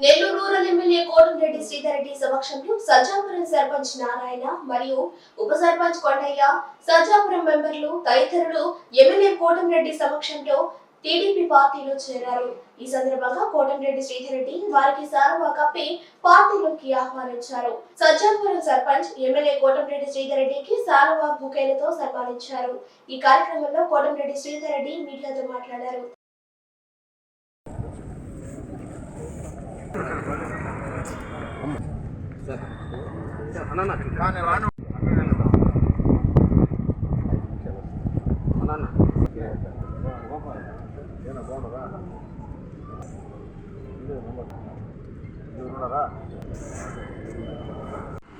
Nellore rural MLA Kotamreddy Sridhar Reddy సమక్షంలో సజ్జాపురం సర్పంచ్ నారాయణ మరియు ఉప సర్పంచ్ కొండయ్య సజ్జాపురం మెంబర్లు తదితరులు ఎమ్మెల్యే కోటంరెడ్డి సమక్షంలో టీడీపీ పార్టీలో చేరారు. ఈ సందర్భంగా కోటంరెడ్డి శ్రీధర్ రెడ్డి వారికి సారవా కప్పి పార్టీలోకి ఆహ్వానించారు. సజ్జాపురం సర్పంచ్ ఎమ్మెల్యే కోటంరెడ్డి శ్రీధర్ రెడ్డికి సారవా బుకేలతో సన్మానించారు. ఈ కార్యక్రమంలో కోటంరెడ్డి శ్రీధర్ రెడ్డి మీడియాతో మాట్లాడారు.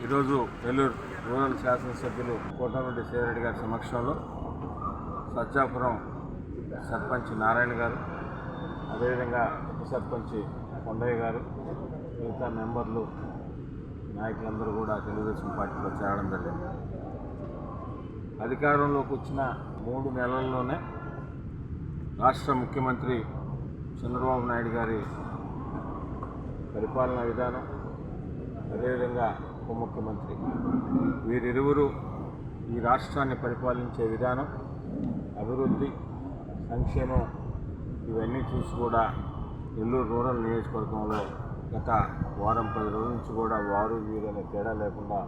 ఈరోజు నెల్లూరు రూరల్ శాసనసభ్యులు కోటమిరెడ్డి సేరెడ్డి గారి సమక్షంలో సజ్జాపురం సర్పంచ్ నారాయణ గారు అదేవిధంగా ఉప సర్పంచ్ కొండయ్య గారు మిగతా మెంబర్లు నాయకులందరూ కూడా తెలుగుదేశం పార్టీలో చేరడం జరిగింది. అధికారంలోకి వచ్చిన మూడు నెలల్లోనే రాష్ట్ర ముఖ్యమంత్రి చంద్రబాబు నాయుడు గారి పరిపాలనా విధానం అదేవిధంగా ఉప ముఖ్యమంత్రి వీరిరువురు ఈ రాష్ట్రాన్ని పరిపాలించే విధానం అభివృద్ధి సంక్షేమం ఇవన్నీ చూసి కూడా నెల్లూరు రూరల్ నియోజకవర్గంలో గత వారం పది రోజుల నుంచి కూడా వారు వీరనే తేడా లేకుండా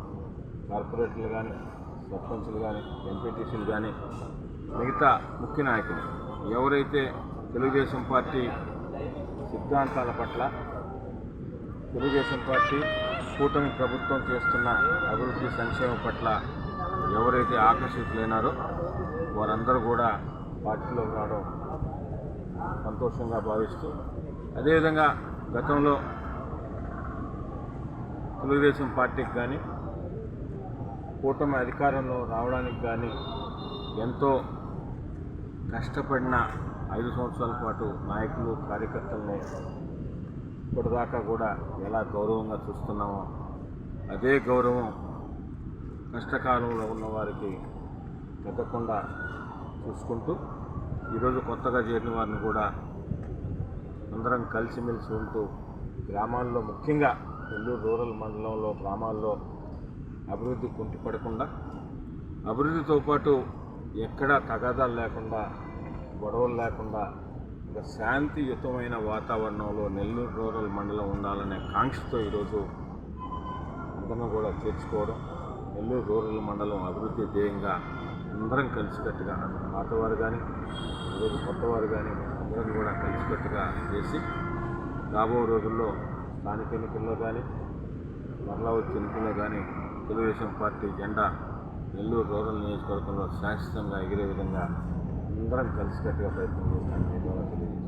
కార్పొరేటర్లు కానీ సర్పంచులు కానీ ఎంపీటీసీలు కానీ మిగతా ముఖ్య నాయకులు ఎవరైతే తెలుగుదేశం పార్టీ సిద్ధాంతాల పట్ల తెలుగుదేశం పార్టీ కూటమి ప్రభుత్వం చేస్తున్న అభివృద్ధి సంక్షేమం పట్ల ఎవరైతే ఆకర్షితులైనారో వారందరూ కూడా పార్టీలో రావడం సంతోషంగా భావిస్తూ అదేవిధంగా గతంలో తెలుగుదేశం పార్టీకి కానీ కూటమి అధికారంలో రావడానికి కానీ ఎంతో కష్టపడిన ఐదు సంవత్సరాల పాటు నాయకులు కార్యకర్తల్ని ఇప్పటిదాకా కూడా ఎలా గౌరవంగా చూస్తున్నామో అదే గౌరవం కష్టకాలంలో ఉన్న వారికి తగ్గకుండా చూసుకుంటూ ఈరోజు కొత్తగా చేరిన వారిని కూడా అందరం కలిసిమెలిసి ఉంటూ గ్రామాల్లో ముఖ్యంగా నెల్లూరు రూరల్ మండలంలో గ్రామాల్లో అభివృద్ధి కుంటిపడకుండా అభివృద్ధితో పాటు ఎక్కడా తగాదాలు లేకుండా గొడవలు లేకుండా ఒక శాంతియుతమైన వాతావరణంలో నెల్లూరు రూరల్ మండలం ఉండాలనే కాంక్షతో ఈరోజు అందరం కూడా చేర్చుకోవడం నెల్లూరు రూరల్ మండలం అభివృద్ధి ధ్యేయంగా అందరం కలిసికట్టుగా పాతవారు కానీ ఈరోజు కొత్తవారు కానీ అందరం కూడా కలిసికట్టుగా చేసి రాబో రోజుల్లో స్థానిక ఎన్నికల్లో కానీ మరలా వచ్చే ఎన్నికల్లో కానీ తెలుగుదేశం పార్టీ జెండా నెల్లూరు రూరల్ నియోజకవర్గంలో శాశ్వతంగా ఎగిరే విధంగా అందరం కలిసికట్టుగా ప్రయత్నం చేస్తామని నేను